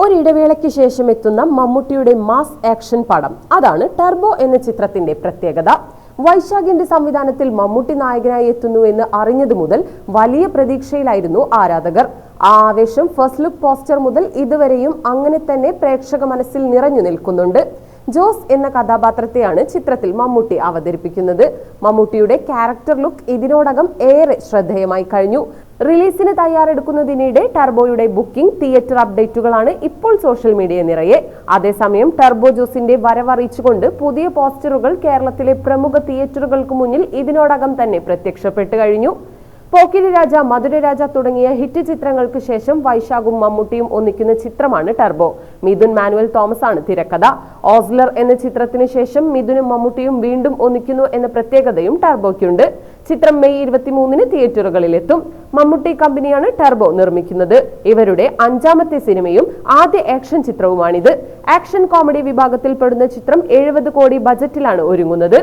ഒരിടവേളയ്ക്ക് ശേഷം എത്തുന്ന മമ്മൂട്ടിയുടെ മാസ് ആക്ഷൻ പടം. അതാണ് ടെർബോ എന്ന ചിത്രത്തിന്റെ പ്രത്യേകത. വൈശാഖിന്റെ സംവിധാനത്തിൽ മമ്മൂട്ടി നായകനായി എത്തുന്നു എന്ന് അറിഞ്ഞതു മുതൽ വലിയ പ്രതീക്ഷയിലായിരുന്നു ആരാധകർ. ആ ആവേശം ഫസ്റ്റ് ലുക്ക് പോസ്റ്റർ മുതൽ ഇതുവരെയും അങ്ങനെ തന്നെ പ്രേക്ഷക മനസ്സിൽ നിറഞ്ഞു നിൽക്കുന്നുണ്ട്. ജോസ് എന്ന കഥാപാത്രത്തെയാണ് ചിത്രത്തിൽ മമ്മൂട്ടി അവതരിപ്പിക്കുന്നത്. മമ്മൂട്ടിയുടെ ക്യാരക്ടർ ലുക്ക് ഇതിനോടകം ഏറെ ശ്രദ്ധേയമായി കഴിഞ്ഞു. റിലീസിന് തയ്യാറെടുക്കുന്നതിനിടെ ടർബോയുടെ ബുക്കിംഗ് തിയേറ്റർ അപ്ഡേറ്റുകളാണ് ഇപ്പോൾ സോഷ്യൽ മീഡിയ നിറയെ. അതേസമയം ടർബോ ജോസിന്റെ വരവറിയിച്ചുകൊണ്ട് പുതിയ പോസ്റ്ററുകൾ കേരളത്തിലെ പ്രമുഖ തിയേറ്ററുകൾക്ക് മുന്നിൽ ഇതിനോടകം തന്നെ പ്രത്യക്ഷപ്പെട്ടു കഴിഞ്ഞു. പോക്കിരി രാജ മധുരരാജ തുടങ്ങിയ ഹിറ്റ് ചിത്രങ്ങൾക്ക് ശേഷം വൈശാഖും മമ്മൂട്ടിയും ഒന്നിക്കുന്ന ചിത്രമാണ് ടർബോ. മിഥുൻ മാനുവൽ തോമസ് ആണ് തിരക്കഥ. ഓസ്ലർ എന്ന ചിത്രത്തിന് ശേഷം മിഥുനും മമ്മൂട്ടിയും വീണ്ടും ഒന്നിക്കുന്നു എന്ന പ്രത്യേകതയും ടർബോയ്ക്കുണ്ട്. ചിത്രം മെയ് ഇരുപത്തിമൂന്നിന് തിയേറ്ററുകളിലെത്തും. മമ്മൂട്ടി കമ്പനിയാണ് ടർബോ നിർമ്മിക്കുന്നത്. ഇവരുടെ അഞ്ചാമത്തെ സിനിമയും ആദ്യ ആക്ഷൻ ചിത്രവുമാണിത്. ആക്ഷൻ കോമഡി വിഭാഗത്തിൽ പെടുന്ന ചിത്രം എഴുപത് കോടി ബജറ്റിലാണ് ഒരുങ്ങുന്നത്.